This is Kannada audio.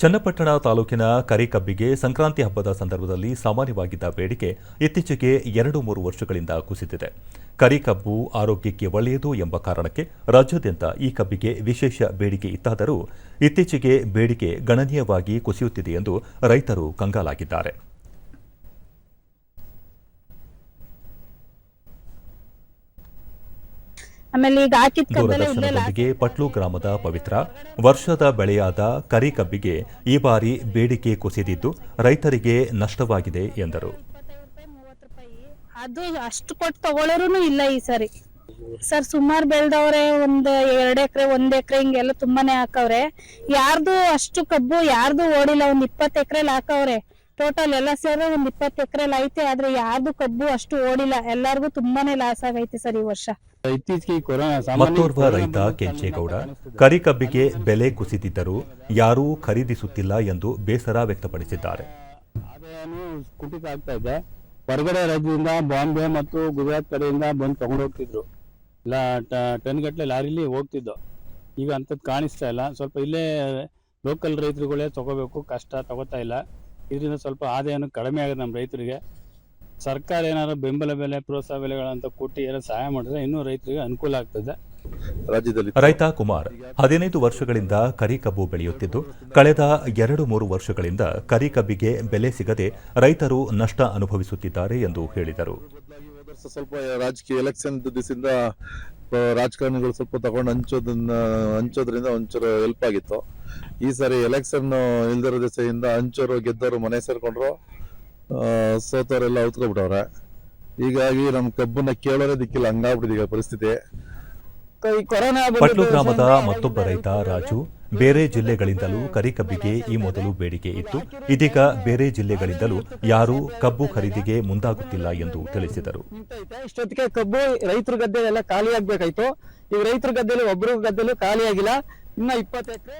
ಚನ್ನಪಟ್ಟಣ ತಾಲೂಕಿನ ಕರಿಕಬ್ಬಿಗೆ ಸಂಕ್ರಾಂತಿ ಹಬ್ಬದ ಸಂದರ್ಭದಲ್ಲಿ ಸಾಮಾನ್ಯವಾಗಿದ್ದ ಬೇಡಿಕೆ ಇತ್ತೀಚೆಗೆ ಎರಡು ಮೂರು ವರ್ಷಗಳಿಂದ ಕುಸಿದಿದೆ. ಕರಿಕಬ್ಬು ಆರೋಗ್ಯಕ್ಕೆ ಒಳ್ಳೆಯದು ಎಂಬ ಕಾರಣಕ್ಕೆ ರಾಜ್ಯಾದ್ಯಂತ ಈ ಕಬ್ಬಿಗೆ ವಿಶೇಷ ಬೇಡಿಕೆ ಇತ್ತಾದರೂ ಇತ್ತೀಚೆಗೆ ಬೇಡಿಕೆ ಗಣನೀಯವಾಗಿ ಕುಸಿಯುತ್ತಿದೆ ಎಂದು ರೈತರು ಕಂಗಾಲಾಗಿದ್ದಾರೆ. ಆಮೇಲೆ ಈಗ ಆಚಿತ್ ದೂರದರ್ಶನದೊಂದಿಗೆ ಪಟ್ಲು ಗ್ರಾಮದ ಪವಿತ್ರ ವರ್ಷದ ಬೆಳೆಯಾದ ಕರಿಕಬ್ಬಿಗೆ ಈ ಬಾರಿ ಬೇಡಿಕೆ ಕುಸಿದಿದ್ದು ರೈತರಿಗೆ ನಷ್ಟವಾಗಿದೆ ಎಂದರು. ಅದು ಅಷ್ಟು ಕೊಟ್ಟು ತಗೊಳ್ಳೋರು ಇಲ್ಲ ಈ ಸಾರಿ. ಸರ್ ಸುಮಾರು ಬೆಳೆದವ್ರೆ ಒಂದ್ ಎರಡ್ ಎಕರೆ ಒಂದ್ ಎಕರೆ ಹಿಂಗೆಲ್ಲ ತುಂಬಾನೇ ಹಾಕವ್ರೆ. ಯಾರ್ದು ಅಷ್ಟು ಕಬ್ಬು ಯಾರ್ದು ಓಡಿಲ್ಲ ಒಂದ್ ಇಪ್ಪತ್ತು ಎಕರೆಲ್ ಹಾಕವ್ರೆ. ಟೋಟಲ್ ಎಲ್ಲ ಸೇರಿ ಒಂದ್ ಇಪ್ಪತ್ತು ಎಕರೆಲ್ ಐತೆ ಆದ್ರೆ ಯಾರ್ದು ಕಬ್ಬು ಅಷ್ಟು ಓಡಿಲ್ಲ. ಎಲ್ಲಾರ್ಗು ತುಂಬಾನೇ ಲಾಸ್ ಆಗೈತೆ ಸರ್ ಈ ವರ್ಷ. ಮತ್ತೋರ್ವ ರೈತ ಕೆಂಚೇಗೌಡ ಕರಿ ಕರಿಕಬ್ಬಿಗೆ ಬೆಲೆ ಕುಸಿದಿದ್ದರೂ ಯಾರೂ ಖರೀದಿಸುತ್ತಿಲ್ಲ ಎಂದು ಬೇಸರ ವ್ಯಕ್ತಪಡಿಸಿದ್ದಾರೆ. ಕುಟಿತ ಆಗ್ತಾ ಇದೆ. ಹೊರಗಡೆ ರಾಜ್ಯದಿಂದ ಬಾಂಬೆ ಮತ್ತು ಗುಜರಾತ್ ಕಡೆಯಿಂದ ಬಂದು ತಗೊಂಡು ಹೋಗ್ತಿದ್ರು. ಇಲ್ಲ ಟನ್ ಗಟ್ಟಲೆ ಲಾರಿಲಿ ಹೋಗ್ತಿದ್ದು. ಈಗ ಅಂಥದ್ದು ಕಾಣಿಸ್ತಾ ಇಲ್ಲ. ಸ್ವಲ್ಪ ಇಲ್ಲೇ ಲೋಕಲ್ ರೈತರುಗಳೇ ತಗೋಬೇಕು ಕಷ್ಟ ತಗೋತಾ ಇಲ್ಲ. ಇದರಿಂದ ಸ್ವಲ್ಪ ಆದಾಯನೂ ಕಡಿಮೆ ಆಗಿದೆ ನಮ್ಮ ರೈತರಿಗೆ. ಸರ್ಕಾರ ಏನಾದ್ರು ಬೆಂಬಲ ಬೆಲೆ ಪ್ರೋತ್ಸಾಹ ಬೆಲೆಗಳಂತ ಕೊಟ್ಟು ಏನೋ ಸಹಾಯ ಮಾಡಿದ್ರೆ ಇನ್ನೂ ರೈತರಿಗೆ ಅನುಕೂಲ ಆಗ್ತದೆ. ರಾಜ್ಯದಲ್ಲಿ ರೈತ ಕುಮಾರ್ ಹದಿನೈದು ವರ್ಷಗಳಿಂದ ಕರಿಕಬ್ಬು ಬೆಳೆಯುತ್ತಿದ್ದು ಕಳೆದ ಎರಡು ಮೂರು ವರ್ಷಗಳಿಂದ ಕರಿಕಬ್ಬಿಗೆ ಬೆಲೆ ಸಿಗದೆ ರೈತರು ನಷ್ಟ ಅನುಭವಿಸುತ್ತಿದ್ದಾರೆ ಎಂದು ಹೇಳಿದರು. ಸ್ವಲ್ಪ ರಾಜಕೀಯ ಎಲೆಕ್ಷನ್ ದಿವಸದಿಂದ ರಾಜಕಾರಣಿಗಳು ಸ್ವಲ್ಪ ತಗೊಂಡು ಹಂಚೋದನ್ನ ಹಂಚೋದ್ರಿಂದ ಒಂಚೂರು ಹೆಲ್ಪ್ ಆಗಿತ್ತು. ಈ ಸಾರಿ ಎಲೆಕ್ಷನ್ ಇಲ್ದಿರೋ ದಿಸೆಯಿಂದ ಹಂಚೋರು ಗೆದ್ದವರು ಮನೆ ಸೇರ್ಕೊಂಡ್ರು. ಆ, ಸೋತವರೆಲ್ಲ ಔತ್ಕೊಬಿಟ್ಟವ್ರೆ ಹೀಗಾಗಿ ನಮ್ ಕಬ್ಬನ್ನ ಕೇಳೋರೇ ದಿಕ್ಕಿಲ್ಲ ಹಂಗಾಗ್ಬಿಟ್ಟಿದೆ ಈಗ ಪರಿಸ್ಥಿತಿ. ಈ ಕೊರೋನಾ ಪಟ್ಲು ಗ್ರಾಮದ ಮತ್ತೊಬ್ಬ ರೈತ ರಾಜು ಬೇರೆ ಜಿಲ್ಲೆಗಳಿಂದಲೂ ಕರಿಕಬ್ಬಿಗೆ ಈ ಮೊದಲು ಬೇಡಿಕೆ ಇತ್ತು. ಇದೀಗ ಬೇರೆ ಜಿಲ್ಲೆಗಳಿಂದಲೂ ಯಾರೂ ಕಬ್ಬು ಖರೀದಿಗೆ ಮುಂದಾಗುತ್ತಿಲ್ಲ ಎಂದು ತಿಳಿಸಿದರು. ಇಷ್ಟೊತ್ತಿಗೆ ಕಬ್ಬು ರೈತರ ಗದ್ದೆ ಎಲ್ಲ ಖಾಲಿ ಆಗ್ಬೇಕಾಯ್ತು ಈಗ ರೈತರ ಗದ್ದೆಯಲ್ಲಿ ಒಬ್ರು ಗದ್ದೆಲು ಖಾಲಿಯಾಗಿಲ್ಲ. ಇನ್ನ ಇಪ್ಪತ್ತು ಎಕರೆ